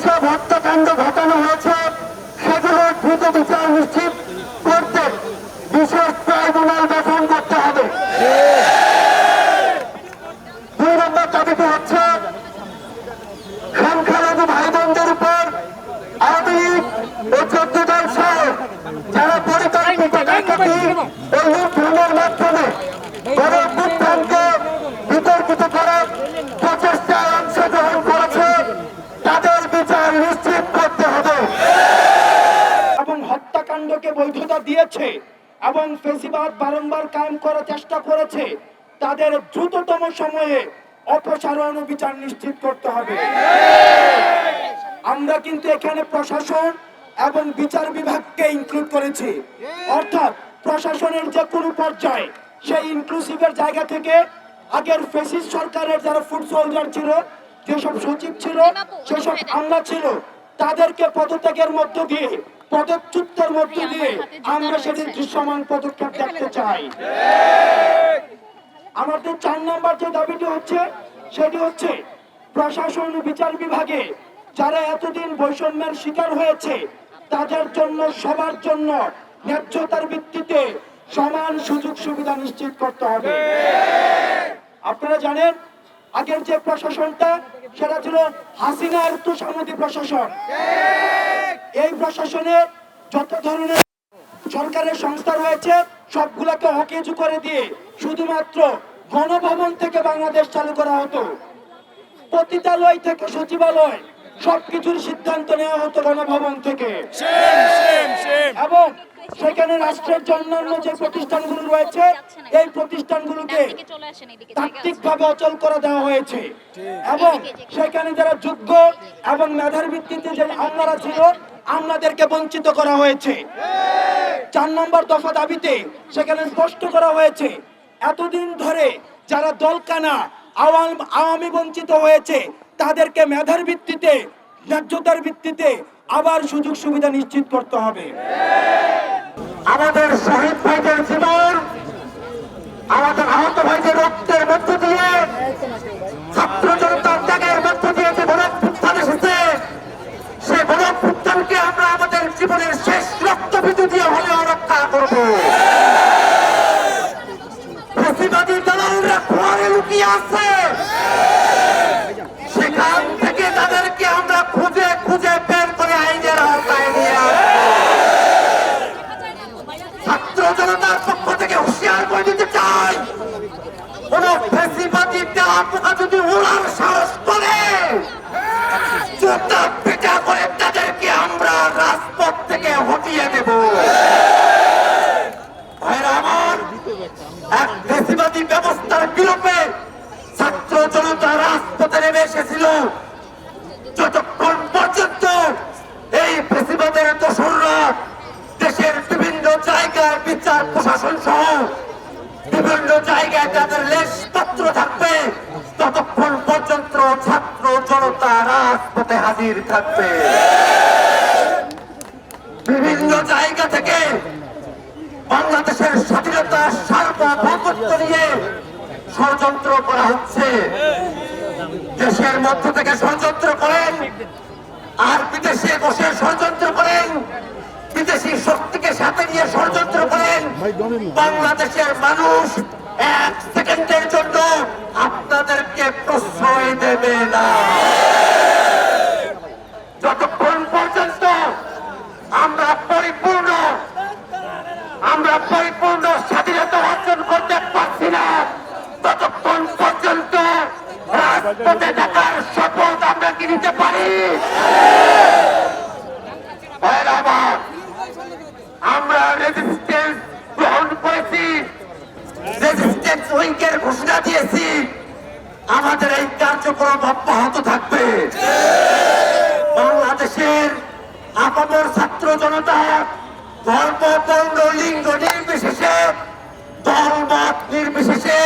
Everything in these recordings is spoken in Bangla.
যেসব হত্যাকাণ্ড ঘটানো হয়েছে সেগুলোর দ্রুত বিচার নিশ্চিত করতে বিশেষ ট্রাইব্যুনাল গঠন করতে হবে দুই নম্বর দাবিটি হচ্ছে সংখ্যালঘু ভাই বোনদের উপর আওয়ামী লীগ ও চোদ্দ দল সহ যারা পরিকল্পিত ডাকাতি ও লুণ্ঠনের মাধ্যমে গণ অভ্যুত্থানকে বিতর্কিত করার প্রচেষ্টায় অংশগ্রহণ করেছে তাদের বিচার নিশ্চিত করতে হবে এবং হত্যাকাণ্ডকে বৈধতা দিয়েছে এবং ফেসিবাদ বারংবার কায়েম করার চেষ্টা করেছে তাদের দ্রুততম সময়ে অপসারণ ও বিচার নিশ্চিত করতে হবে। আমরা কিন্তু এখানে প্রশাসন এবং বিচার বিভাগকে ইনক্লুড করেছি। অর্থাৎ প্রশাসনের যে কোনো পর্যায়ে সেই ইনক্লুসিভের জায়গা থেকে আগের ফেসিস সরকারের যারা ফুড সোলজার ছিল যেসব সচিব ছিল সেসব আমরা ছিল তাদেরকে পদত্যাগের মধ্য দিয়ে পদচ্যুতের মধ্য দিয়ে আমরা সেটির দৃশ্যমান পদক্ষেপ দেখতে চাই। আমাদের চার নম্বর যে দাবিটি হচ্ছে সেটি হচ্ছে প্রশাসন বিচার বিভাগে যারা এতদিন বৈষম্যের শিকার হয়েছে তাদের জন্য সবার জন্য ন্যায্যতার ভিত্তিতে সমান সুযোগ সুবিধা নিশ্চিত করতে হবে। আপনারা জানেন আগের যে প্রশাসনটা সেটা ছিল হাসিনা হাসিনার তুষামতি প্রশাসন। এই প্রশাসনে যত ধরনের সরকারের সংস্থা রয়েছে, সবগুলোকে অকেজু করে দিয়ে শুধুমাত্র গণভবন থেকে বাংলাদেশ চালু করা হতো পতিতালয় থেকে সচিবালয়, সবকিছুর সিদ্ধান্ত নেওয়া হতো গণভবন থেকে এবং সেখানে রাষ্ট্রের জন্য যে প্রতিষ্ঠানগুলো রয়েছে, এই প্রতিষ্ঠানগুলোকে। তাত্ত্বিকভাবে অচল করে দেওয়া হয়েছে এবং সেখানে যারা যোগ্য এবং মেধার ভিত্তিতে যে আমলারা ছিল আমলাদেরকে বঞ্চিত করা হয়েছে। চার নম্বর দফা দাবিতে সেখানে স্পষ্ট করা হয়েছে, এতদিন ধরে যারা দলকানা, আওয়ামী বঞ্চিত হয়েছে, তাদেরকে মেধার ভিত্তিতে, ন্যায্যতার ভিত্তিতে আবার সুযোগ সুবিধা নিশ্চিত করতে হবে। আমাদের শহীদ ভাইদের জীবন তাদেরকে আমরা রাজপথ থেকে হটিয়ে দেব। আমার, এক ফেসিবাদী ব্যবস্থার বিলোপে ছাত্র জনতা রাজপথে এসেছিল। যতক্ষণ পর্যন্ত এই ফেসিবাদের দোসররা দেশের বিভিন্ন জায়গায় বিচার প্রশাসন সহ বিভিন্ন জায়গায় তাদের লেশপত্র থাকবে ততক্ষণ পর্যন্ত রাজপথে হাজির থাকবে। বিভিন্ন জায়গা থেকে বাংলাদেশের স্বাধীনতা সার্বভৌমত্ব নিয়ে ষড়যন্ত্র করা হচ্ছে। দেশের মধ্য থেকে ষড়যন্ত্র করেন আর বিদেশে বসে ষড়যন্ত্র করেন, বিদেশি শক্তিকে সাথে নিয়ে ষড়যন্ত্র করেন। বাংলাদেশের মানুষ এক সেকেন্ডের জন্য আপনাদেরকে প্রশ্রয় দেবে না। যতক্ষণ পর্যন্ত আমরা পরিপূর্ণ আমরা পরিপূর্ণ স্বাধীনতা অর্জন করতে পারছি না, ততক্ষণ পর্যন্ত রাজপথে থাকার শপথ আমরা কি নিতে পারি? আমরা রেজিস্ট্যান্স গ্রহণ করেছি রেজিস্ট্যান্স উইকের ঘোষণা দিয়েছি। আমাদের এই কার্যক্রম অব্যাহত থাকবে। আপামর ছাত্র জনতা ধর্ম বর্ণ লিঙ্গ নির্বিশেষে দলমত নির্বিশেষে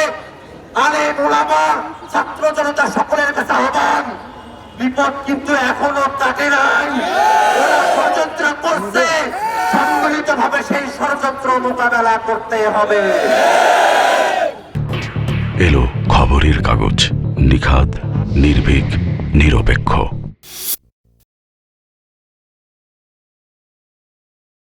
আলে মোলামা, ছাত্র জনতা সকলের কাছে আহ্বান। বিপদ কিন্তু এখনও কাটে নাই। ষড়যন্ত্র করছে। সম্মিলিত ভাবে সেই ষড়যন্ত্র মোকাবেলা করতে হবে। এলো খবরের কাগজ নিখাত নির্ভীক, নিরপেক্ষ।